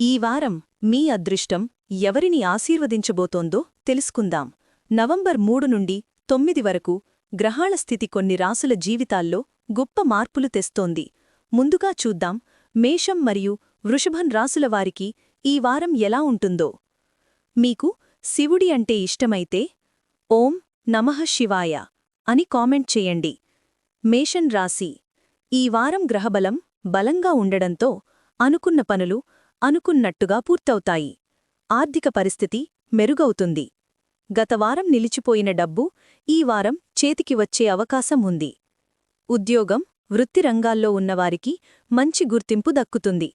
ఈ వారం మీ అదృష్టం ఎవరిని ఆశీర్వదించబోతోందో తెలుసుకుందాం. నవంబర్ మూడు నుండి తొమ్మిది వరకు గ్రహాల స్థితి కొన్ని రాసుల జీవితాల్లో గొప్ప మార్పులు తెస్తోంది. ముందుగా చూద్దాం మేషం మరియు వృషభం రాసుల వారికి ఈ వారం ఎలా ఉంటుందో. మీకు శివుడి అంటే ఇష్టమైతే ఓం నమః శివాయ అని కామెంట్ చేయండి. మేషన్ రాశి ఈ వారం గ్రహబలం బలంగా ఉండడంతో అనుకున్న పనులు అనుకున్నట్టుగా పూర్తవుతాయి. ఆర్థిక పరిస్థితి మెరుగవుతుంది. గతవారం నిలిచిపోయిన డబ్బు ఈ వారం చేతికి వచ్చే అవకాశం ఉంది. ఉద్యోగం వృత్తి రంగాల్లో ఉన్నవారికి మంచి గుర్తింపు దక్కుతుంది.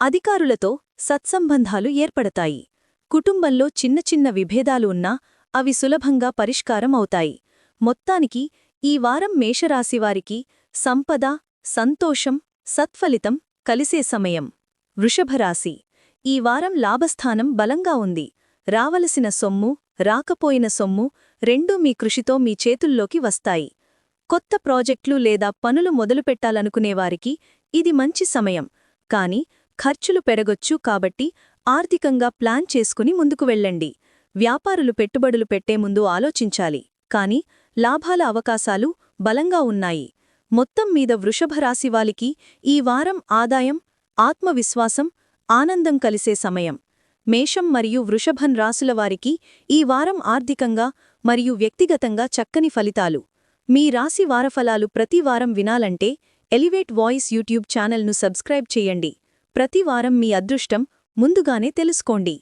అధికారులతో సత్సంబంధాలు ఏర్పడతాయి. కుటుంబంలో చిన్న చిన్న విభేదాలు ఉన్నా అవి సులభంగా పరిష్కారం అవుతాయి. మొత్తానికి ఈ వారం మేషరాశివారికి సంపద సంతోషం సత్ఫలితం కలిసే సమయం. వృషభరాశి. ఈ వారం లాభస్థానం బలంగా ఉంది. రావలసిన సొమ్ము రాకపోయిన సొమ్ము రెండూ మీ కృషితో మీ చేతుల్లోకి వస్తాయి. కొత్త ప్రాజెక్టులు లేదా పనులు మొదలుపెట్టాలనుకునేవారికి ఇది మంచి సమయం. కాని ఖర్చులు పెరగొచ్చు కాబట్టి ఆర్థికంగా ప్లాన్ చేసుకుని ముందుకు వెళ్ళండి. వ్యాపారులు పెట్టుబడులు పెట్టే ముందు ఆలోచించాలి. కాని లాభాల అవకాశాలు బలంగా ఉన్నాయి. మొత్తం మీద వృషభరాశివాలికి ఈ వారం ఆదాయం ఆత్మవిశ్వాసం ఆనందం కలిసే సమయం. మేషం మరియు వృషభం రాసులవారికి ఈ వారం ఆర్థికంగా మరియు వ్యక్తిగతంగా చక్కని ఫలితాలు. మీ రాశి వారఫలాలు ప్రతి వారం వినాలంటే ఎలివేట్ వాయిస్ యూట్యూబ్ ఛానల్ను సబ్స్క్రైబ్ చేయండి. ప్రతి వారం మీ అదృష్టం ముందుగానే తెలుసుకోండి.